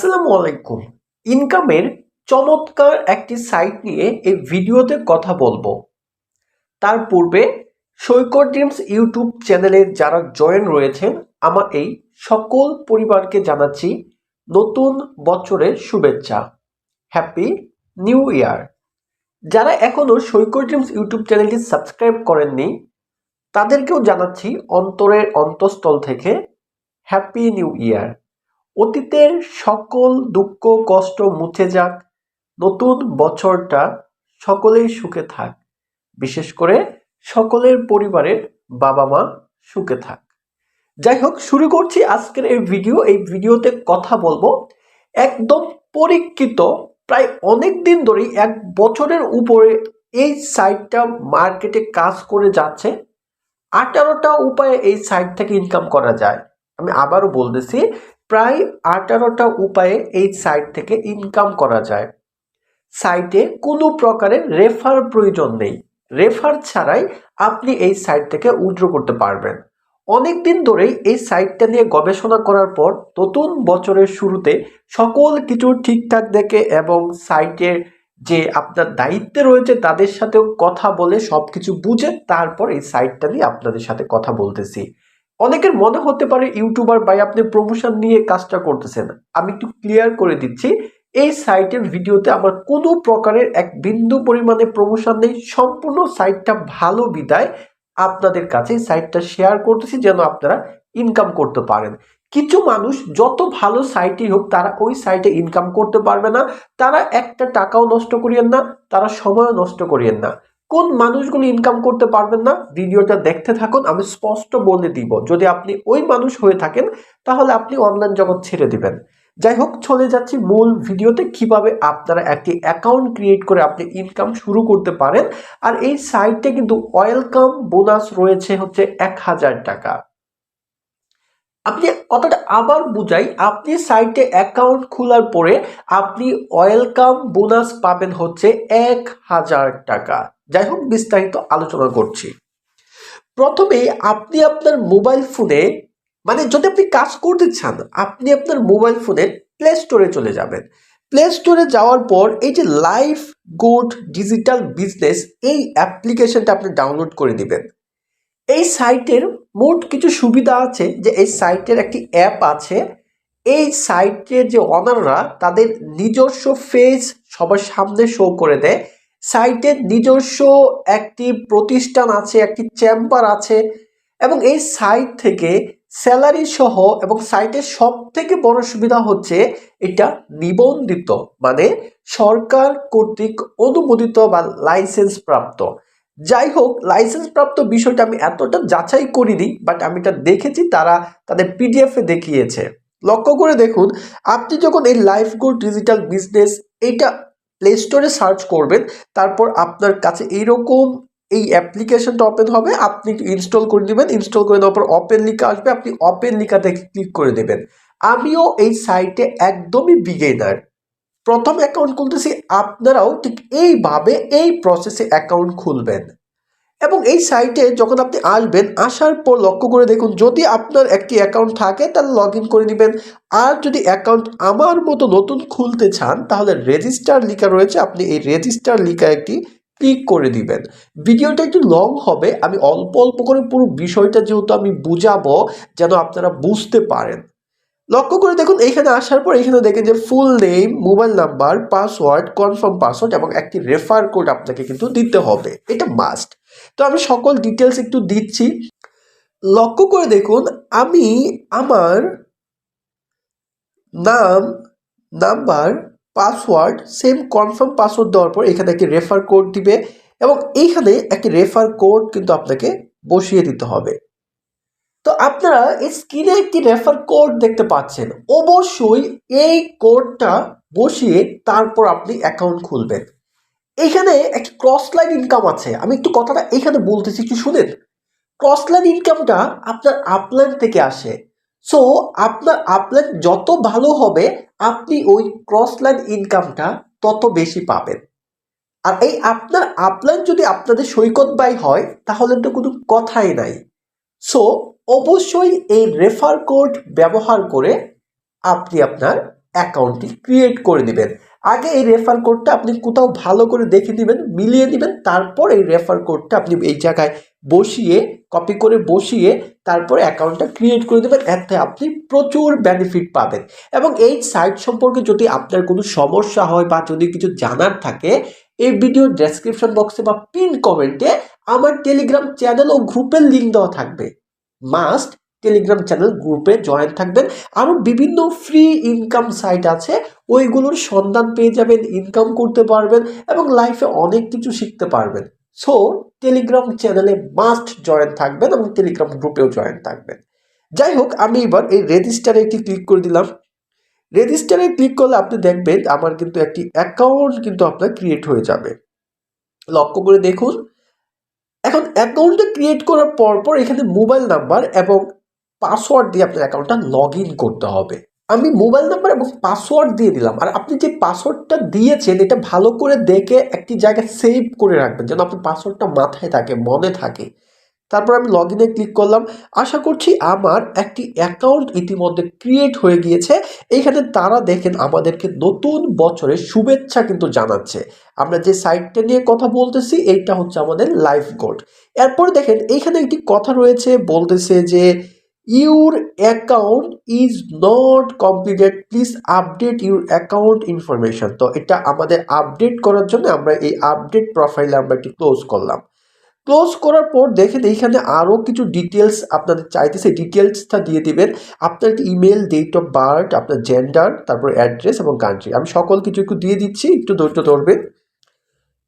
আসসালামু আলাইকুম। ইনকামের চমৎকার একটি সাইট নিয়ে এই ভিডিওতে কথা বলব। তার পূর্বে সৈকত ড্রিমস ইউটিউব চ্যানেলে যারা জয়েন রয়েছেন, আমার এই সকল পরিবারকে জানাচ্ছি নতুন বছরের শুভেচ্ছা। হ্যাপি নিউ ইয়ার যারা এখনও সৈকত ড্রিমস ইউটিউব চ্যানেলটি সাবস্ক্রাইব করেননি, তাদেরকেও জানাচ্ছি অন্তরের অন্তঃস্থল থেকে হ্যাপি নিউ ইয়ার অতীতের সকল দুঃখ, কষ্ট মুছে যাক। নতুন বছরটা সকলেই সুখে থাক। বিশেষ করে সকলের পরিবারের বাবা মা সুখে থাক। যাই হোক, শুরু করছি আজকের এই ভিডিও। এই ভিডিওতে কথা বলব একদম পরীক্ষিত, প্রায় অনেক দিন ধরেই এক বছরের উপরে এই সাইটটা মার্কেটে কাজ করে যাচ্ছে। আঠারোটা উপায়ে এই সাইট থেকে ইনকাম করা যায়। আমি আবারও বলতেছি প্রায় আঠারোটা উপায়ে এই সাইট থেকে ইনকাম করা যায়। সাইটে কোনো প্রকারের রেফার প্রয়োজন নেই। রেফার ছাড়াই আপনি এই সাইট থেকে উইথড্র করতে পারবেন। অনেক দিন ধরেই এই সাইটটা নিয়ে গবেষণা করার পর নতুন বছরের শুরুতে সকল কিছু ঠিকঠাক দেখে এবং সাইটের যে আপনার দায়িত্বে রয়েছে তাদের সাথেও কথা বলে সব কিছু বুঝে তারপর এই সাইটটা নিয়ে আপনাদের সাথে কথা বলতেছি। অনেকের মনে হতে পারে ইউটিউবার ভাই, আপনি প্রমোশন নিয়ে কাজটা করতেছেন। আমি একটু ক্লিয়ার করে দিচ্ছি, এই সাইটের ভিডিওতে আমার কোনো প্রকারের এক বিন্দু পরিমাণে প্রমোশন নেই, সম্পূর্ণ সাইটটা ভালো বিদায়। আপনাদের কাছে সাইটটা শেয়ার করতেছি যেন আপনারা ইনকাম করতে পারেন। কিছু মানুষ যত ভালো সাইটই হোক, তারা ওই সাইটে ইনকাম করতে পারবে না। তারা একটা টাকাও নষ্ট করিয়েন না, তারা সময়ও নষ্ট করিয়েন না। কোন মানুষগুলো ইনকাম করতে পারবেন না, ভিডিওটা দেখতে থাকুন, আমি স্পষ্ট বলে দিব। যদি আপনি ওই মানুষ হয়ে থাকেন, তাহলে আপনি অনলাইন জগৎ ছেড়ে দিবেন। যাই হোক, চলে যাচ্ছি মূল ভিডিওতে, কীভাবে আপনারা একটি অ্যাকাউন্ট ক্রিয়েট করে আপনি ইনকাম শুরু করতে পারেন। আর এই সাইটে কিন্তু ওয়েলকাম বোনাস রয়েছে হচ্ছে এক হাজার টাকা। আপনি কথাটা আবার বুঝাই, আপনি সাইটে অ্যাকাউন্ট খোলার পরে আপনি ওয়েলকাম বোনাস পাবেন হচ্ছে এক হাজার টাকা। যাই হোক, বিস্তারিত আলোচনা করছি। প্রথমে আপনি আপনার মোবাইল ফোনে মানে যদি আপনি কাজ করতে চান, আপনি আপনার মোবাইল ফোনে প্লে স্টোরে চলে যাবেন। প্লে স্টোরে যাওয়ার পর এই যে লাইফ গুড ডিজিটাল বিজনেস এই অ্যাপ্লিকেশনটা আপনি ডাউনলোড করে দিবেন। এই সাইটের মোট কিছু সুবিধা আছে যে, এই সাইটের একটি অ্যাপ আছে। এই সাইটের যে অনাররা তাদের নিজস্ব ফেস সবার সামনে শো করে দেয়। সাইটের নিজস্ব একটি প্রতিষ্ঠান আছে, একটি চেম্বার আছে এবং এই সাইট থেকে স্যালারি সহ এবং সাইটের সব থেকে বড় সুবিধা হচ্ছে এটা নিবন্ধিত মানে সরকার কর্তৃক অনুমোদিত বা লাইসেন্স প্রাপ্ত। যাই হোক লাইসেন্স প্রাপ্ত বিষয়টা আমি এতটা যাচাই করিনি বাট আমি এটা দেখেছি, তারা তাদের পিডিএফে দেখিয়েছে। লক্ষ্য করে দেখুন, আপনি যখন এই লাইফ গুড ডিজিটাল বিজনেস এইটা প্লে স্টোরে সার্চ করবেন, তারপর আপনার কাছে এইরকম এই অ্যাপ্লিকেশনটা ওপেন হবে, আপনি ইনস্টল করে নেবেন ইনস্টল করে দেওয়ার পর ওপেন লিখা আসবে, আপনি ওপেন লিখাতে ক্লিক করে দেবেন আমিও এই সাইটে একদমই বিগেনার প্রথম অ্যাকাউন্ট খুলতেছি, আপনারাও ঠিক এইভাবে এই প্রসেসে অ্যাকাউন্ট খুলবেন। এবং এই সাইটে যখন আপনি আসবেন, আসার পর লক্ষ্য করে দেখুন, যদি আপনার একটি অ্যাকাউন্ট থাকে, তাহলে লগ ইন করে নেবেন। আর যদি অ্যাকাউন্ট আমার মতো নতুন খুলতে চান, তাহলে রেজিস্টার লিখা রয়েছে। আপনি এই রেজিস্টার লিখা একটি ক্লিক করে দিবেন। ভিডিওটা একটু লং হবে। আমি অল্প অল্প করে পুরো বিষয়টা যেহেতু আমি বুঝাবো, যেন আপনারা বুঝতে পারেন। লক্ষ্য করে দেখুন এখানে আসার পর এখানে দেখেন যে full name mobile number password confirm password এবং একটি রেফার কোড আপনাকে কিন্তু দিতে হবে। এটা মাস্ট তো আমি সকল ডিটেলস একটু দিচ্ছি। লক্ষ্য করে দেখুন, আমি আমার নাম number password same confirm password দেওয়ার পর এখানে একটি রেফার কোড দিবে এবং এইখানে একটি রেফার কোড কিন্তু আপনাকে বসিয়ে দিতে হবে। তো আপনারা এই স্ক্রিনে একটি রেফার কোড দেখতে পাচ্ছেন। অবশ্যই এই কোডটা বসিয়ে তারপর আপনি অ্যাকাউন্ট খুলবেন। এখানে একটি ক্রস লাইন ইনকাম আছে। আমি একটু কথাটা এখানে বলতেছি, একটু শুনেন। ক্রস লাইন ইনকামটা আপনার আপলাইন থেকে আসে। সো আপনার আপলাইন যত ভালো হবে, আপনি ওই ক্রস লাইন ইনকামটা তত বেশি পাবেন। আর এই আপনার আপলাইন যদি আপনাদের সৈকত বাই হয়, তাহলে তো কোনো কথাই নাই। সো অবশ্যই এই রেফার কোড ব্যবহার করে আপনি আপনার অ্যাকাউন্টটি ক্রিয়েট করে নেবেন আগে এই রেফার কোডটা আপনি কোথাও ভালো করে দেখে নেবেন মিলিয়ে নেবেন তারপর এই রেফার কোডটা আপনি এই জায়গায় বসিয়ে কপি করে বসিয়ে, তারপরে অ্যাকাউন্টটা ক্রিয়েট করে দেবেন, এতে আপনি প্রচুর বেনিফিট পাবেন। এবং এই সাইট সম্পর্কে যদি আপনার কোনো সমস্যা হয় বা যদি কিছু জানার থাকে, এই ভিডিও ডেসক্রিপশন বক্সে বা পিন কমেন্টে আমার টেলিগ্রাম চ্যানেল ও গ্রুপের লিঙ্ক দেওয়া থাকবে। মাস্ট টেলিগ্রাম চ্যানেল গ্রুপে জয়েন থাকবেন। আরও বিভিন্ন ফ্রি ইনকাম সাইট আছে। ওইগুলোর সন্ধান পেয়ে যাবেন ইনকাম করতে পারবেন এবং লাইফে অনেক কিছু শিখতে পারবেন। সো টেলিগ্রাম চ্যানেলে মাস্ট জয়েন থাকবেন এবং টেলিগ্রাম গ্রুপেও জয়েন থাকবেন। যাই হোক, আমি এবার এই রেজিস্টারে একটি ক্লিক করে দিলাম। রেজিস্টারে ক্লিক করলে আপনি দেখবেন আমার কিন্তু একটি অ্যাকাউন্ট কিন্তু আপনার ক্রিয়েট হয়ে যাবে। লক্ষ্য করে দেখুন। এখন অ্যাকাউন্টটা ক্রিয়েট করার পর পর এখানে মোবাইল নাম্বার এবং পাসওয়ার্ড দিয়ে আপনার অ্যাকাউন্টটা লগ ইন করতে হবে। আমি মোবাইল নাম্বার এবং পাসওয়ার্ড দিয়ে দিলাম। আর আপনি যে পাসওয়ার্ডটা দিয়েছেন, এটা ভালো করে দেখে একটি জায়গায় সেভ করে রাখবেন, যেন আপনার পাসওয়ার্ডটা মাথায় থাকে, মনে থাকে। তারপর আমি লগ ইনে ক্লিক করলাম। আশা করছি আমার একটি অ্যাকাউন্ট ইতিমধ্যে ক্রিয়েট হয়ে গিয়েছে। এইখানে তারা দেখেন আমাদেরকে নতুন বছরের শুভেচ্ছা কিন্তু জানাচ্ছে। আমরা যে সাইটটা নিয়ে কথা বলতেছি, এইটা হচ্ছে আমাদের লাইফ গোড এরপর দেখেন এইখানে একটি কথা রয়েছে, বলতেছে যে your account is not completed please update your account information তো এটা আমাদের আপডেট করার জন্য আমরা এই আপডেট প্রোফাইলে আমরা একটি ক্লোজ করলাম। ক্লোজ করার পর দেখেন এইখানে আরও কিছু ডিটেলস আপনাদের চাইতেছে। ডিটেলসটা দিয়ে দিবেন। আপনার ইমেল ডেট অফ বার্থ আপনার জেন্ডার তারপর অ্যাড্রেস এবং কান্ট্রি আমি সকল কিছু একটু দিয়ে দিচ্ছি। একটু ধৈর্য ধরবেন।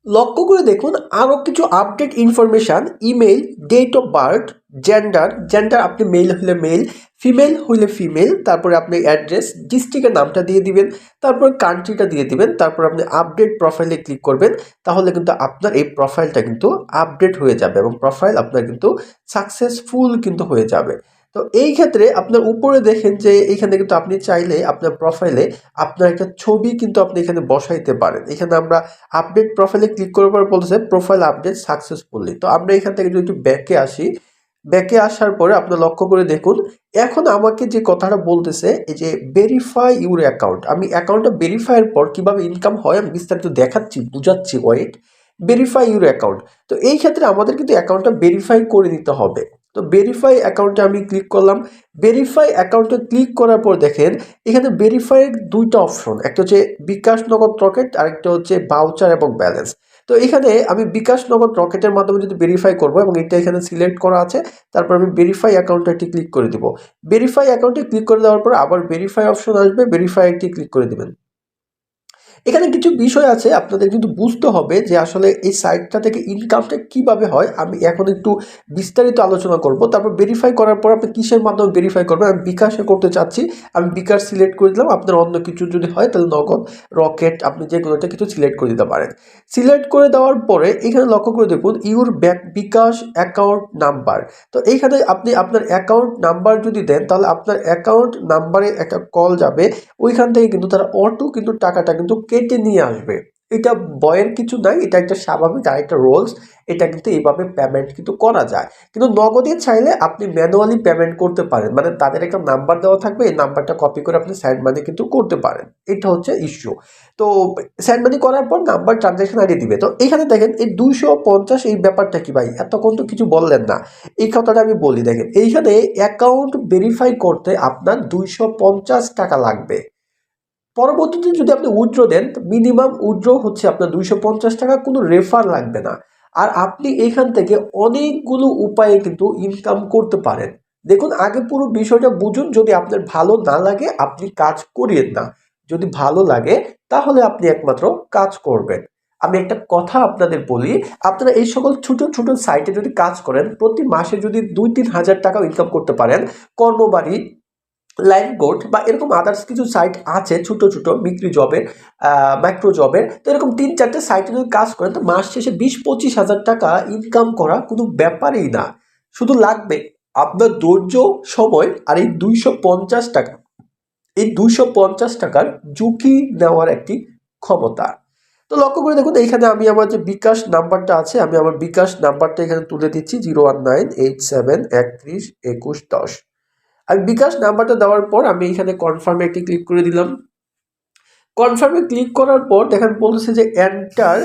লক্ষ্য করে দেখুন, আরও কিছু update information email date of birth gender gender আপনি মেল হলে মেল ফিমেল হইলে ফিমেল তারপরে আপনি অ্যাড্রেস ডিস্ট্রিক্টের নামটা দিয়ে দিবেন, তারপর কান্ট্রিটা দিয়ে দিবেন, তারপর আপনি আপডেট প্রোফাইলে ক্লিক করবেন, তাহলে কিন্তু আপনার এই প্রোফাইলটা কিন্তু আপডেট হয়ে যাবে এবং প্রোফাইল আপনার কিন্তু সাকসেসফুল কিন্তু হয়ে যাবে। তো এই ক্ষেত্রে আপনার উপরে দেখেন যে এখানে কিন্তু আপনি চাইলে আপনার প্রোফাইলে আপনার একটা ছবি কিন্তু আপনি এখানে বসাইতে পারেন। এখানে আমরা আপডেট প্রোফাইলে ক্লিক করার পর বলতেছে প্রোফাইল আপডেট সাকসেসফুলি তো আমরা এখান থেকে যদি ব্যাকে আসি ব্যাকে আসার পরে আপনি লক্ষ্য করে দেখুন, এখন আমাকে যে কথাটা বলতেছে, এই যে ভেরিফাই ইউর অ্যাকাউন্ট আমি অ্যাকাউন্টটা ভেরিফাইয়ের পর কীভাবে ইনকাম হয় আমি বিস্তারিত দেখাচ্ছি, বুঝাচ্ছি ওয়েট ভেরিফাই ইউর অ্যাকাউন্ট তো এই ক্ষেত্রে আমাদের কিন্তু অ্যাকাউন্টটা ভেরিফাই করে নিতে হবে। তো ভেরিফাই অ্যাকাউন্টে আমি ক্লিক করলাম। ভেরিফাই অ্যাকাউন্টে ক্লিক করার পর দেখেন, এখানে ভেরিফাইয়ের দুইটা অপশন একটা হচ্ছে বিকাশ নগদ রকেট আরেকটা হচ্ছে বাউচার এবং ব্যালেন্স তো এখানে আমি বিকাশ নগদ রকেটের মাধ্যমে যদি ভেরিফাই করব এবং এটা এখানে সিলেক্ট করা আছে, তারপর আমি ভেরিফাই অ্যাকাউন্টে একটি ক্লিক করে দিব। ভেরিফাই অ্যাকাউন্টে ক্লিক করে দেওয়ার পর আবার ভেরিফাই অপশন আসবে ভেরিফাই একটি ক্লিক করে দিবেন। এখানে কিছু বিষয় আছে, আপনাদের কিন্তু বুঝতে হবে যে আসলে এই সাইটটা থেকে ইনকামটা কীভাবে হয়। আমি এখন একটু বিস্তারিত আলোচনা করব। তারপর ভেরিফাই করার পর আপনি কিসের মাধ্যমে ভেরিফাই করবেন? আমি বিকাশে করতে চাচ্ছি। আমি বিকাশ সিলেক্ট করে দিলাম। আপনার অন্য কিছু যদি হয়, তাহলে নগদ রকেট আপনি যে কোনো একটা কিছু সিলেক্ট করে দিতে পারেন। সিলেক্ট করে দেওয়ার পরে এখানে লক্ষ্য করে দেখুন your back bKash account number তো এইখানে আপনি আপনার অ্যাকাউন্ট নাম্বার যদি দেন, তাহলে আপনার অ্যাকাউন্ট নাম্বারে একটা কল যাবে। ওইখান থেকে কিন্তু তারা অটো কিন্তু টাকাটা কিন্তু কেটে নিয়ে আসবে। এটা বয়ের কিছু নাই এটা একটা স্বাভাবিক আর একটা রোলস। এটা কিন্তু এইভাবে পেমেন্ট কিন্তু করা যায়। কিন্তু নগদে চাইলে আপনি ম্যানুয়ালি পেমেন্ট করতে পারেন। মানে তাদের একটা নাম্বার দেওয়া থাকবে, এই নাম্বারটা কপি করে আপনি স্যান্ড মানি কিন্তু করতে পারেন। এটা হচ্ছে ইস্যু তো স্যান্ড মানি করার পর নাম্বার ট্রানজ্যাকশন আইডি দিবে। তো এখানে দেখেন, এই দুইশো পঞ্চাশ এই ব্যাপারটা কি ভাই? এতক্ষণ তো কিছু বললেন না। এই কথাটা আমি বলি, দেখেন, এইখানে অ্যাকাউন্ট ভেরিফাই করতে আপনার দুইশো পঞ্চাশ টাকা লাগবে। পরবর্তীতে যদি আপনি উইথড্র দেন মিনিমাম উইথড্র হচ্ছে আপনার দুইশো পঞ্চাশ টাকা, কোনো রেফার লাগবে না। আর আপনি এখান থেকে অনেকগুলো উপায়ে কিন্তু ইনকাম করতে পারেন। দেখুন, আগে পুরো বিষয়টা বুঝুন, যদি আপনার ভালো না লাগে, আপনি কাজ করিয়েন না। যদি ভালো লাগে, তাহলে আপনি একমাত্র কাজ করবেন। আমি একটা কথা আপনাদের বলি, আপনারা এই সকল ছোট ছোট সাইটে যদি কাজ করেন, প্রতি মাসে যদি দুই তিন হাজার টাকা ইনকাম করতে পারেন, কর্মবাড়ি লাইফ গোট বা এরকম আদার্স কিছু সাইট আছে, ছোট ছোট বিক্রি জবের মাইক্রো জবের তো এরকম তিন, চারটে সাইটে যদি কাজ করেন, তো মাস শেষে বিশ, পঁচিশ হাজার টাকা ইনকাম করা কোনো ব্যাপারই না। শুধু লাগবে আপনার ধৈর্য, সময় আর এই দুইশো পঞ্চাশ টাকা। এই দুইশো পঞ্চাশ টাকার ঝুঁকি নেওয়ার একটি ক্ষমতা। তো লক্ষ্য করে দেখুন, এইখানে আমি আমার যে বিকাশ নাম্বারটা আছে, আমি আমার বিকাশ নাম্বারটা এখানে তুলে দিচ্ছি, zero one nine eight seven একত্রিশ একুশ দশ। আর বিকাশ নাম্বারটা দেওয়ার পর আমি এখানে কনফার্মে একটি ক্লিক করে দিলাম। কনফার্মে ক্লিক করার পর দেখেন বলছে যে এন্টার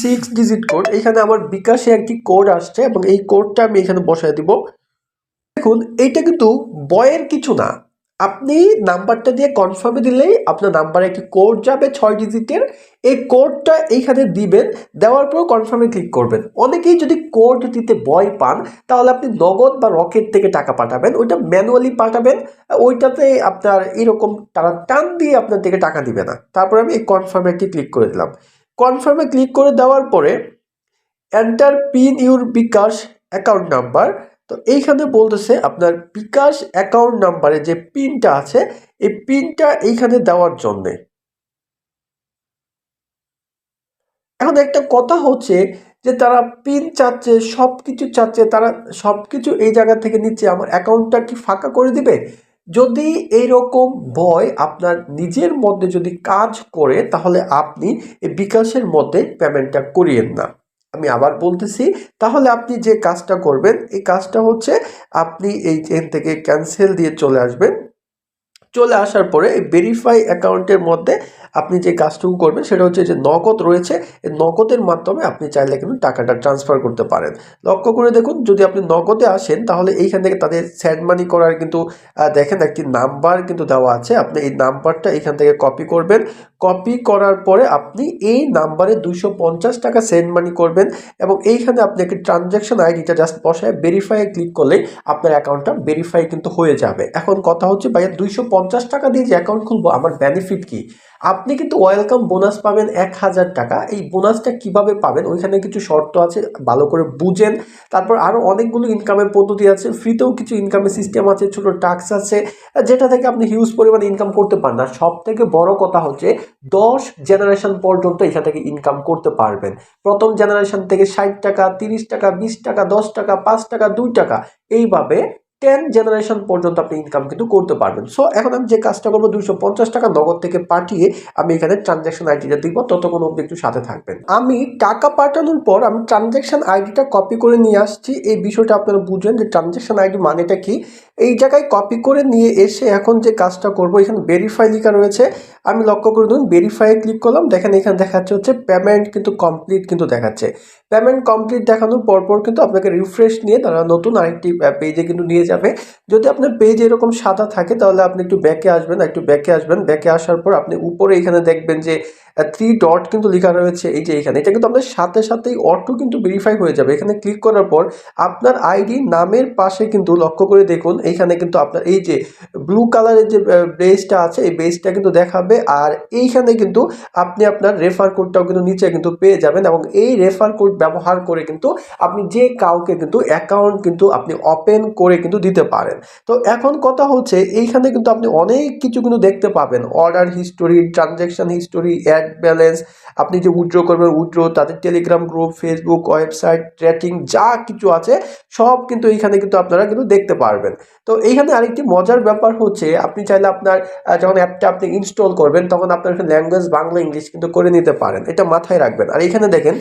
সিক্স ডিজিট কোড এখানে আমার বিকাশে একটি কোড আসছে এবং এই কোডটা আমি এখানে বসায় দিব। দেখুন, এইটা কিন্তু বয়ের কিছু না। আপনি নাম্বারটা দিয়ে কনফার্মে দিলেই আপনার নাম্বারে একটি কোড যাবে ছয় ডিজিটের এই কোডটা এইখানে দিবেন, দেওয়ার পর কনফার্মে ক্লিক করবেন। অনেকেই যদি কোড দিতে ভয় পান, তাহলে আপনি নগদ বা রকেট থেকে টাকা পাঠাবেন, ওইটা ম্যানুয়ালি পাঠাবেন, ওইটাতে আপনার এরকম তারা টান দিয়ে আপনার থেকে টাকা দিবে না। তারপর আমি এই কনফার্মে একটি ক্লিক করে দিলাম। কনফার্মে ক্লিক করে দেওয়ার পরে enter pin your bKash account number তো এইখানে বলতেছে আপনার বিকাশ অ্যাকাউন্ট নাম্বারে যে পিনটা আছে, এই পিনটা এইখানে দেওয়ার জন্যে। এখন একটা কথা হচ্ছে যে তারা পিন চাচ্ছে সব কিছু চাচ্ছে, তারা সব কিছু এই জায়গা থেকে নিচ্ছে, আমার অ্যাকাউন্টটা কি ফাঁকা করে দিবে? যদি এইরকম ভয় আপনার নিজের মধ্যে যদি কাজ করে, তাহলে আপনি এই বিকাশের মধ্যে পেমেন্টটা করিয়েন না। আমি আবার বলতেছি, তাহলে আপনি যে কাজটা করবেন, এই কাজটা হচ্ছে আপনি এই চেন থেকে ক্যান্সেল দিয়ে চলে আসবেন। চলে আসার পরে এই ভেরিফাই অ্যাকাউন্টের মধ্যে আপনি যে কাজটুকু করবেন সেটা হচ্ছে যে নগদ রয়েছে, এই নগদের মাধ্যমে আপনি চাইলে কিন্তু টাকাটা ট্রান্সফার করতে পারেন। লক্ষ্য করে দেখুন, যদি আপনি নগদে আসেন, তাহলে এইখান থেকে তাদের স্যান্ড মানি করার কিন্তু দেখেন একটি নাম্বার কিন্তু দেওয়া আছে। আপনি এই নাম্বারটা এখান থেকে কপি করবেন। কপি করার পরে আপনি এই নাম্বারে পঞ্চাশ টাকা সেন্ড মানি করবেন এবং এইখানে আপনি একটি ট্রানজ্যাকশন আইডিটা জাস্ট বসায় ভেরিফাইয়ে ক্লিক করলেই আপনার অ্যাকাউন্টটা ভেরিফাই কিন্তু হয়ে যাবে। এখন কথা হচ্ছে ভাইয়া দুইশো পঞ্চাশ টাকা দিয়ে যে অ্যাকাউন্ট খুলবো, আমার বেনিফিট কি? আপনি কিন্তু ওয়েলকাম বোনাস পাবেন এক হাজার টাকা। এই বোনাসটা কীভাবে পাবেন? ওইখানে কিছু শর্ত আছে, ভালো করে বুঝেন। তারপর আরও অনেকগুলো ইনকামের পদ্ধতি আছে। ফ্রিতেও কিছু ইনকামের সিস্টেম আছে, ছোটো টাক্স আছে, যেটা থেকে আপনি হিউজ পরিমাণে ইনকাম করতে পারেন। আর সব থেকে বড় কথা হচ্ছে, দশ জেনারেশন পর্যন্ত এখান থেকে ইনকাম করতে পারবেন। প্রথম জেনারেশন থেকে ষাট টাকা, তিরিশ টাকা, বিশ টাকা, দশ টাকা, পাঁচ টাকা, দুই টাকা, এইভাবে টেন জেনারেশন পর্যন্ত আপনি ইনকাম কিন্তু করতে পারবেন। সো এখন আমি যে কাজটা করব দুশো পঞ্চাশ টাকা নগদ থেকে পাঠিয়ে আমি এখানে ট্রানজ্যাকশন আইডিটা দিব ততক্ষণ অব্দি একটু সাথে থাকবেন। আমি টাকা পাঠানোর পর আমি ট্রানজ্যাকশন আইডিটা কপি করে নিয়ে আসছি। এই বিষয়টা আপনারা বুঝবেন যে ট্রানজ্যাকশন আইডি মানেটা কি? এই জায়গায় কপি করে নিয়ে এসে এখন যে কাজটা করব, এখানে ভেরিফাই লেখা রয়েছে। আমি লক্ষ্য করে ধরুন ভেরিফাইয়ে ক্লিক করলাম, দেখেন এখানে দেখাচ্ছে হচ্ছে পেমেন্ট কিন্তু কমপ্লিট কিন্তু দেখাচ্ছে। পেমেন্ট কমপ্লিট দেখানোর পরপর কিন্তু আপনাকে রিফ্রেশ নিয়ে তারা নতুন আরেকটি পেজে কিন্তু নিয়ে যাবে। যদি আপনার পেজ এরকম সাদা থাকে, তাহলে আপনি একটু ব্যাকে আসবেন, একটু ব্যাকে আসবেন। ব্যাকে আসার পর আপনি উপরে এখানে দেখবেন যে থ্রি ডট কিন্তু লেখা রয়েছে, এই যে এখানে। এটা কিন্তু আপনার সাথে সাথেই অটো কিন্তু ভেরিফাই হয়ে যাবে। এখানে ক্লিক করার পর আপনার আইডি নামের পাশে কিন্তু লক্ষ্য করে দেখুন এইখানে কিন্তু আপনার এই যে ব্লু কালারের যে বেসটা আছে, এই বেসটা কিন্তু দেখাবে। আর এইখানে কিন্তু আপনি আপনার রেফার কোডটাও কিন্তু নিচে কিন্তু পেয়ে যাবেন এবং এই রেফার কোড ব্যবহার করে কিন্তু আপনি যে কাউকে কিন্তু অ্যাকাউন্ট কিন্তু আপনি ওপেন করে কিন্তু দিতে পারেন। তো এখন কথা হচ্ছে, এইখানে কিন্তু আপনি অনেক কিছু কিন্তু দেখতে পাবেন। Order history transaction history add balance আপনি যে উইড্রো করবেন উইড্রো তাদের Telegram group Facebook website tracking যা কিছু আছে, সব কিন্তু এইখানে কিন্তু আপনারা কিন্তু দেখতে পারবেন। তো এইখানে আরেকটি মজার ব্যাপার হচ্ছে, আপনি চাইলে আপনার যখন অ্যাপটা আপনি ইনস্টল করবেন, তখন আপনার ল্যাঙ্গুয়েজ বাংলা ইংলিশ কিন্তু করে নিতে পারেন। এটা মাথায় রাখবেন। আর এইখানে দেখেন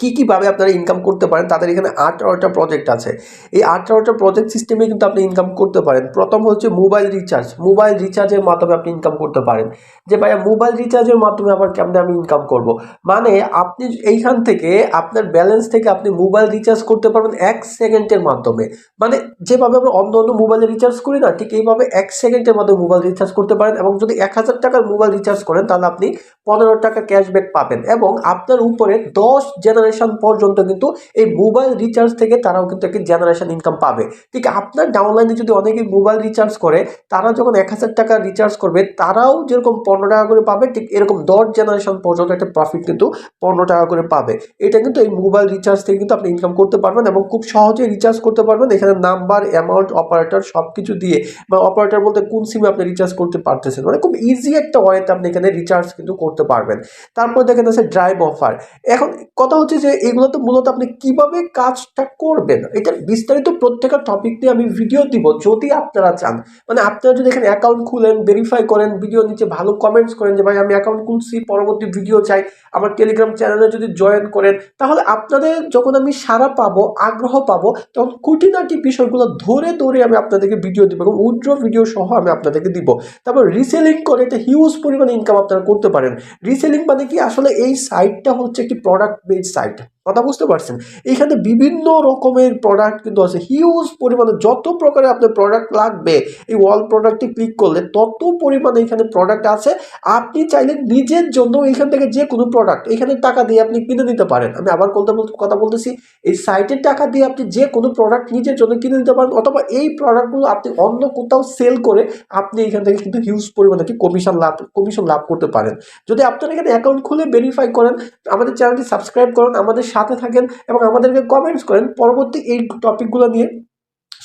কী কীভাবে আপনারা ইনকাম করতে পারেন, তাদের এখানে আঠারোটা প্রজেক্ট আছে। এই আঠারোটা প্রজেক্ট সিস্টেমে কিন্তু আপনি ইনকাম করতে পারেন। প্রথম হচ্ছে মোবাইল রিচার্জ মোবাইল রিচার্জের মাধ্যমে আপনি ইনকাম করতে পারেন। যে ভাইয়া মোবাইল রিচার্জের মাধ্যমে আবার কেমনে আমি ইনকাম করব? মানে আপনি এইখান থেকে আপনার ব্যালেন্স থেকে আপনি মোবাইল রিচার্জ করতে পারবেন এক সেকেন্ডের মাধ্যমে। মানে যেভাবে আমরা অন্য অন্য মোবাইলে রিচার্জ করি না, ঠিক এইভাবে এক সেকেন্ডের মাধ্যমে মোবাইল রিচার্জ করতে পারেন এবং যদি এক হাজার টাকার মোবাইল রিচার্জ করেন, তাহলে আপনি পনেরো টাকা ক্যাশব্যাক পাবেন এবং আপনার উপরে দশ জেনারেশন পর্যন্ত কিন্তু এই মোবাইল রিচার্জ থেকে তারাও কিন্তু একটি জেনারেশন ইনকাম পাবে। ঠিক আপনার ডাউনলাইনে যদি অনেকে মোবাইল রিচার্জ করে, তারা যখন এক হাজার টাকা রিচার্জ করবে, তারাও যেরকম পনেরো টাকা করে পাবে, ঠিক এরকম দশ জেনারেশন পর্যন্ত একটা প্রফিট কিন্তু পনেরো টাকা করে পাবে। এটা কিন্তু এই মোবাইল রিচার্জ থেকে কিন্তু আপনি ইনকাম করতে পারবেন এবং খুব সহজে রিচার্জ করতে পারবেন। এখানে নাম্বার অ্যামাউন্ট অপারেটর সব কিছু দিয়ে বা অপারেটর বলতে কোন সিমে আপনি রিচার্জ করতে পারতেছেন? মানে খুব ইজি একটা ওয়েতে আপনি এখানে রিচার্জ কিন্তু করতে পারবেন। তারপর দেখেন আছে ড্রাইভ অফার এখন কথা হচ্ছে হচ্ছে যে এগুলো তো মূলত আপনি কীভাবে কাজটা করবেন? এটা বিস্তারিত প্রত্যেকটা টপিক নিয়ে আমি ভিডিও দিব, যদি আপনারা চান। মানে আপনারা যদি এখানে অ্যাকাউন্ট খুলেন ভেরিফাই করেন ভিডিও নিচে ভালো কমেন্টস করেন যে, ভাই, আমি অ্যাকাউন্ট খুলছি, পরবর্তী ভিডিও চাই, আমার টেলিগ্রাম চ্যানেলে যদি জয়েন করেন, তাহলে আপনাদের যখন আমি সারা পাবো, আগ্রহ পাবো, তখন খুঁটিনাটি বিষয়গুলো ধরে ধরে আমি আপনাদেরকে ভিডিও দিব এবং উজ্জ্ব ভিডিও সহ আমি আপনাদেরকে দিব। তারপর রিসেলিং করে একটা হিউজ পরিমাণে ইনকাম আপনারা করতে পারেন। রিসেলিং মানে কি? আসলে এই সাইটটা হচ্ছে একটি প্রোডাক্ট বেস সাইট website কথা বুঝতে পারছেন? এখানে বিভিন্ন রকমের প্রোডাক্ট কিন্তু আছে। হিউজ পরিমাণে যত প্রকারে আপনার প্রোডাক্ট লাগবে, এই ওয়াল প্রোডাক্টে ক্লিক করলে তত পরিমাণে এখানে প্রোডাক্ট আছে। আপনি চাইলে নিজের জন্য এখান থেকে যে কোনো প্রোডাক্ট এখানে টাকা দিয়ে আপনি কিনে নিতে পারেন। আমি আবার কথা বলতে কথা বলতেছি, এই সাইটের টাকা দিয়ে আপনি যে কোনো প্রোডাক্ট নিজের জন্য কিনে নিতে পারেন, অথবা এই প্রোডাক্টগুলো আপনি অন্য কোথাও সেল করে আপনি এখান থেকে কিন্তু হিউজ পরিমাণে কি কমিশন লাভ কমিশন লাভ করতে পারেন। যদি আপনারা এখানে অ্যাকাউন্ট খুলে ভেরিফাই করেন, আমাদের চ্যানেলটি সাবস্ক্রাইব করুন, আমাদের সাথে থাকেন এবং আমাদেরকে কমেন্টস করেন। পরবর্তী এই টপিকগুলো নিয়ে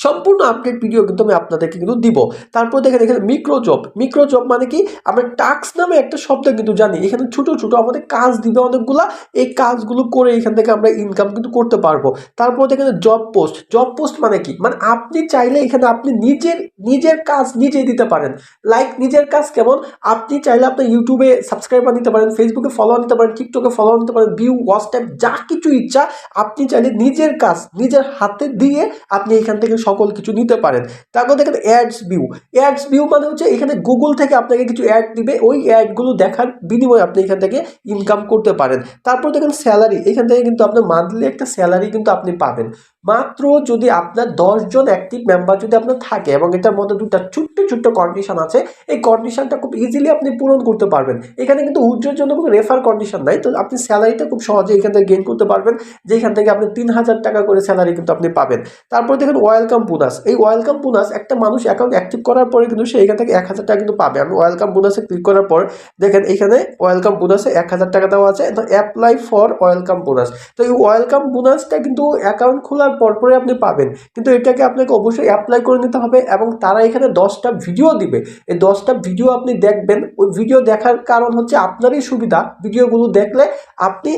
সম্পূর্ণ আপডেট ভিডিও কিন্তু আমি আপনাদেরকে কিন্তু দিব। তারপর দেখেন এখানে মিক্রো জব মিক্রো জব মানে কি? আমরা টাক্স নামে একটা শব্দ কিন্তু জানি। এখানে ছোট ছোট আমাদের কাজ দিবে অনেকগুলা। এই কাজগুলো করে এখান থেকে আমরা ইনকাম কিন্তু করতে পারব। তারপর দেখেন জব পোস্ট জব পোস্ট মানে কি? মানে আপনি চাইলে এখানে আপনি নিজের নিজের কাজ নিজেই দিতে পারেন। লাইক নিজের কাজ কেমন? আপনি চাইলে আপনার ইউটিউবে সাবস্ক্রাইবার নিতে পারেন ফেসবুকে ফলো নিতে পারেন টিকটকে ফলো নিতে পারেন ভিউ টাইম যা কিছু ইচ্ছা, আপনি চাইলে নিজের কাজ, নিজের হাতে দিয়ে আপনি এখান থেকে সকল কিছু নিতে পারেন। তারপর দেখেন অ্যাডস ভিউ অ্যাডস ভিউ মানে হচ্ছে এখানে গুগল থেকে আপনাকে কিছু অ্যাড দিবে। ওই অ্যাডগুলো দেখার বিনিময়ে আপনি এখান থেকে ইনকাম করতে পারেন। তারপর দেখেন স্যালারি এখান থেকে কিন্তু আপনার মান্থলি একটা স্যালারি কিন্তু আপনি পাবেন। মাত্র যদি আপনার দশজন অ্যাক্টিভ মেম্বার যদি আপনার থাকে এবং এটার মধ্যে দুটা ছোট্ট ছোট্ট কন্ডিশন আছে, এই কন্ডিশনটা খুব ইজিলি আপনি পূরণ করতে পারবেন। এখানে কিন্তু উজ্জ্বল জন্য কোনো রেফার কন্ডিশন নাই, তো আপনি স্যালারিটা খুব সহজে এখান থেকে গেইন করতে পারবেন, যেখান থেকে আপনি তিন হাজার টাকা করে স্যালারি কিন্তু আপনি পাবেন। তারপর দেখেন ওয়েলকাম বোনাস এই ওয়েলকাম বোনাস একটা মানুষ অ্যাকাউন্ট অ্যাক্টিভ করার পরে কিন্তু সে এখান থেকে এক হাজার টাকা কিন্তু পাবে। আমি ওয়েলকাম বোনাসে ক্লিক করার পর দেখেন এখানে ওয়েলকাম বোনাসে এক হাজার টাকা দেওয়া আছে অ্যাপ্লাই ফর ওয়েলকাম বোনাস তো এই ওয়েলকাম বোনাসটা কিন্তু অ্যাকাউন্ট খোলার পর পরে আপনি পাবেন। কিন্তু এটাকে আপনাকে অবশ্যই অ্যাপ্লাই করে নিতে হবে এবং তারা এখানে দশটা ভিডিও দিবে। এই দশটা ভিডিও আপনি দেখবেন। ওই ভিডিও দেখার কারণ হচ্ছে আপনারই সুবিধা। ভিডিওগুলো দেখলে আপনি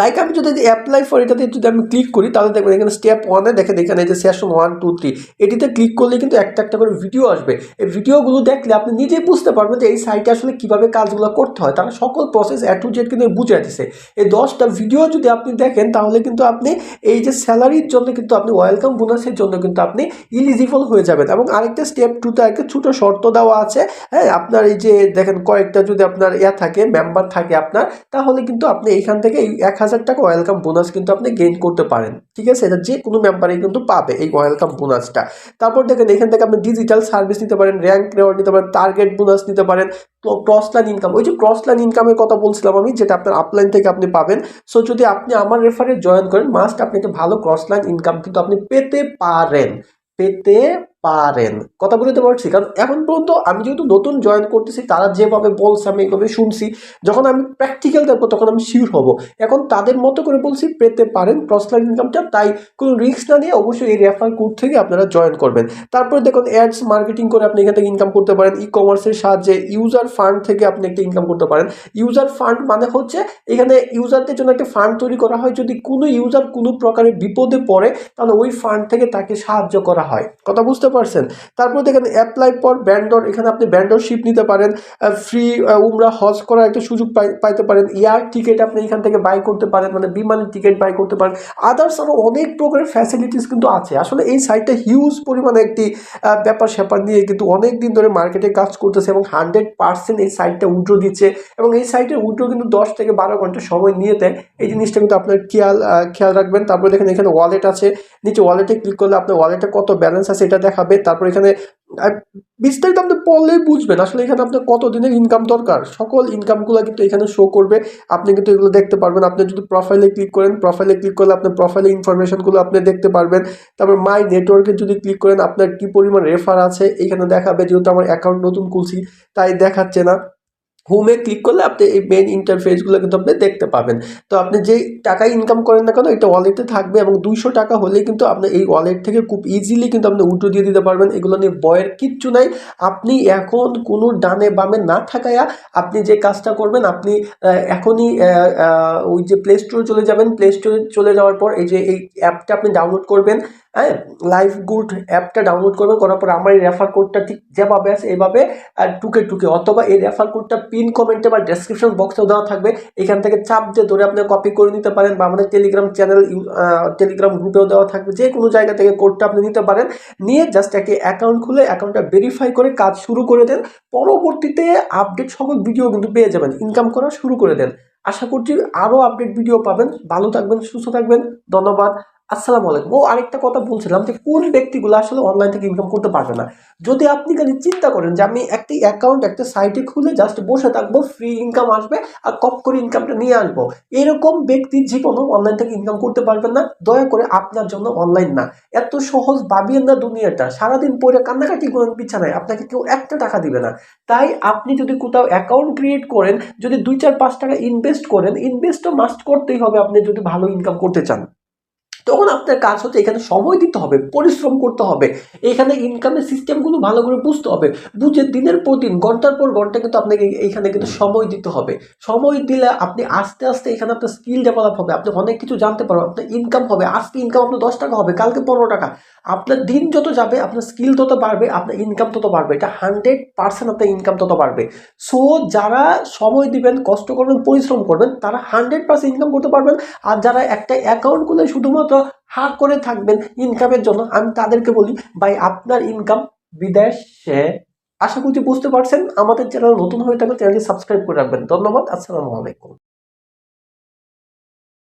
লাইক আমি যদি অ্যাপ্লাই ফর এটাতে যদি আমি ক্লিক করি, তাহলে দেখবেন এখানে স্টেপ ওয়ানে দেখেন এখানে যে সেশন ওয়ান টু থ্রি এটিতে ক্লিক করলে কিন্তু একটা একটা করে ভিডিও আসবে। এই ভিডিওগুলো দেখলে আপনি নিজেই বুঝতে পারবেন যে এই সাইটে আসলে কীভাবে কাজগুলো করতে হয়। তারা সকল প্রসেস এ টু জেড কিন্তু বুঝে দিছে। এই দশটা ভিডিও যদি আপনি দেখেন, তাহলে কিন্তু আপনি এই যে স্যালারির জন্য কিন্তু আপনি ওয়েলকাম বোনাসের জন্য কিন্তু আপনি ইলিজিবল হয়ে যাবেন। এবং আরেকটা স্টেপ টুতে একটা ছোটো শর্ত দেওয়া আছে। হ্যাঁ আপনার এই যে দেখেন কয়েকটা যদি আপনার ইয়া থাকে মেম্বার থাকে আপনার, তাহলে কিন্তু আপনি এইখান থেকে এক হাজার টাকা ওয়েলকাম বোনাস কিন্তু আপনি গেইন করতে পারেন। ঠিক আছে? এটা যে কোনো মেম্বারই কিন্তু পাবে এই ওয়েলকাম বোনাসটা তারপর দেখেন, এখান থেকে আপনি ডিজিটাল সার্ভিস নিতে পারেন র্যাঙ্ক রেওয়ার্ড নিতে পারেন টার্গেট বোনাস নিতে পারেন ক্রস লাইন ইনকাম ওই যে ক্রস লাইন ইনকামের কথা বলছিলাম আমি, যেটা আপনার আপলাইন থেকে আপনি পাবেন। সো যদি আপনি আমার রেফারে জয়েন করেন মাস্ট আপনি একটা ভালো ক্রস লাইন ইনকাম কিন্তু আপনি পেতে পারেন। পেতে পারেন। কথা বলতে পারছি? কারণ এখন পর্যন্ত আমি যেহেতু নতুন জয়েন করতেছি, তারা যেভাবে বলছে, আমি এইভাবে শুনছি, যখন আমি প্র্যাকটিক্যাল দেখব, তখন আমি শিওর হব। এখন তাদের মতো করে বলছি, পেতে পারেন লাইন ইনকামটা তাই কোনো রিস্ক না নিয়ে অবশ্যই এই রেফার কোড থেকে আপনারা জয়েন করবেন। তারপরে দেখুন অ্যাডস মার্কেটিং করে আপনি এখান থেকে ইনকাম করতে পারেন ই কমার্সের সাহায্যে ইউজার ফান্ড থেকে আপনি একটা ইনকাম করতে পারেন। ইউজার ফান্ড মানে হচ্ছে, এখানে ইউজারদের জন্য একটা ফান্ড তৈরি করা হয়, যদি কোনো ইউজার কোনো প্রকারের বিপদে পড়ে, তাহলে ওই ফান্ড থেকে তাকে সাহায্য করা হয়। কথা বুঝতে পারছেন তারপর দেখেন অ্যাপ্লাই ফর ব্যান্ডর এখানে আপনি ব্যান্ডরশিপ নিতে পারেন ফ্রি উমরা হজ করার একটা সুযোগ পাই- পাইতে পারেন। এয়ার টিকিট আপনি এখান থেকে বাই করতে পারেন মানে বিমানের টিকিট বাই করতে পারেন। আদার্স আরও অনেক প্রকারের ফ্যাসিলিটিস কিন্তু আছে। আসলে এই সাইটটা হিউজ পরিমাণে একটি ব্যাপার স্যাপার নিয়ে কিন্তু অনেক দিন ধরে মার্কেটে কাজ করতেছে এবং হান্ড্রেড পার্সেন্ট এই সাইটটা উইড্রো দিচ্ছে এবং এই সাইটের উইড্রো কিন্তু দশ থেকে বারো ঘণ্টা সময় নিয়ে দেয়। এই জিনিসটা কিন্তু আপনার খেয়াল খেয়াল রাখবেন। তারপরে দেখেন এখানে ওয়ালেট আছে। নিচে ওয়ালেটে ক্লিক করলে আপনার ওয়ালেটে কত ব্যালেন্স আছে, এটা দেখাবে, তারপর এখানে বিস্তারিত আপনি পড়লেই বুঝবেন আসলে এখানে আপনার কত দিনের ইনকাম দরকার। সকল ইনকামগুলো কিন্তু এখানে শো করবে। আপনি কিন্তু এগুলো দেখতে পারবেন। আপনি যদি প্রোফাইলে ক্লিক করেন প্রোফাইলে ক্লিক করলে আপনার প্রোফাইলে ইনফরমেশনগুলো আপনি দেখতে পারবেন। তারপর মাই নেটওয়ার্কে যদি ক্লিক করেন, আপনার কী পরিমাণ রেফার আছে, এখানে দেখাবে। যেহেতু আমার অ্যাকাউন্ট নতুন খুলছি, তাই দেখাচ্ছে না। হোমে ক্লিক করলে আপনি এই মেন ইন্টারফেসগুলো কিন্তু আপনি দেখতে পাবেন। তো আপনি যে টাকা ইনকাম করেন না কেন, এটা ওয়ালেটে থাকবে এবং দুইশো টাকা হলেই কিন্তু আপনি এই ওয়ালেট থেকে খুব ইজিলি কিন্তু আপনি উল্টো দিয়ে দিতে পারবেন। এগুলো নিয়ে বয়ের কিচ্ছু নাই। আপনি এখন কোনো ডানে বামে না থাকায়া আপনি যে কাজটা করবেন, আপনি এখনই ওই যে প্লে স্টোরে চলে যাবেন। প্লে স্টোরে চলে যাওয়ার পর এই যে এই অ্যাপটা আপনি ডাউনলোড করবেন হ্যাঁ? লাইফ গুড অ্যাপটা ডাউনলোড করবেন। করার পর আমার এই রেফার কোডটা ঠিক যেভাবে আছে এইভাবে আর টুকে টুকে অথবা এই রেফার কোডটা পিন কমেন্টে বা ডেসক্রিপশন বক্সেও দেওয়া থাকবে। এখান থেকে চাপ দিয়ে ধরে আপনি কপি করে নিতে পারেন বা আমাদের টেলিগ্রাম চ্যানেল টেলিগ্রাম গ্রুপেও দেওয়া থাকবে। যে কোনো জায়গা থেকে কোডটা আপনি নিতে পারেন। নিয়ে জাস্ট একটি অ্যাকাউন্ট খুলে অ্যাকাউন্টটা ভেরিফাই করে কাজ শুরু করে দেন। পরবর্তীতে আপডেট সকল ভিডিও কিন্তু পেয়ে যাবেন। ইনকাম করা শুরু করে দেন। আশা করছি আরও আপডেট ভিডিও পাবেন। ভালো থাকবেন, সুস্থ থাকবেন। ধন্যবাদ। আসসালামু আলাইকুম। ও আরেকটা কথা বলছিলাম যে কোন ব্যক্তিগুলো আসলে অনলাইন থেকে ইনকাম করতে পারবে না? যদি আপনি খালি চিন্তা করেন যে আমি একটি অ্যাকাউন্ট একটা সাইটে খুলে জাস্ট বসে থাকব ফ্রি ইনকাম আসবে আর কপ করে ইনকামটা নিয়ে আসব, এরকম ব্যক্তির জীবনও অনলাইন থেকে ইনকাম করতে পারবেন না। দয়া করে আপনার জন্য অনলাইন না। এত সহজ ভাবিয়েন না দুনিয়াটা। সারাদিন পরে কান্নাকাটি করেন, বিছানায়। আপনাকে কেউ একটা টাকা দিবে না। তাই আপনি যদি কোথাও অ্যাকাউন্ট ক্রিয়েট করেন, যদি দুই চার পাঁচ টাকা ইনভেস্ট করেন ইনভেস্টও মাস্ট করতেই হবে আপনি যদি ভালো ইনকাম করতে চান। তখন আপনার কাজ হচ্ছে এখানে সময় দিতে হবে, পরিশ্রম করতে হবে। এখানে ইনকামের সিস্টেমগুলো ভালো করে বুঝতে হবে। বুঝে দিনের পর দিন, ঘণ্টার পর ঘণ্টা কিন্তু আপনাকে এখানে কিন্তু সময় দিতে হবে। সময় দিলে আপনি আস্তে আস্তে এখানে আপনার স্কিল ডেভেলপ হবে, আপনি অনেক কিছু জানতে পারবেন। আপনার ইনকাম হবে, আজকে ইনকাম আপনার দশ টাকা হবে, কালকে পনেরো টাকা। আপনার দিন যত যাবে, আপনার স্কিল তত বাড়বে, আপনার ইনকাম তত বাড়বে। এটা হান্ড্রেড পার্সেন্ট আপনার ইনকাম তত বাড়বে। সো যারা সময় দিবেন, কষ্ট করবেন, পরিশ্রম করবেন, তারা হান্ড্রেড পার্সেন্ট ইনকাম করতে পারবেন। আর যারা একটা অ্যাকাউন্ট খুলে শুধুমাত্র হাঁ করে থাকবেন ইনকামের জন্য। আমি তাদেরকে বলি, ভাই, আপনার ইনকাম বিদেশে, আশা করছি বুঝতে পারছেন। আমাদের চ্যানেল নতুন হয়ে থাকলে চ্যানেলটি সাবস্ক্রাইব করে রাখবেন। ধন্যবাদ, আসসালামু আলাইকুম।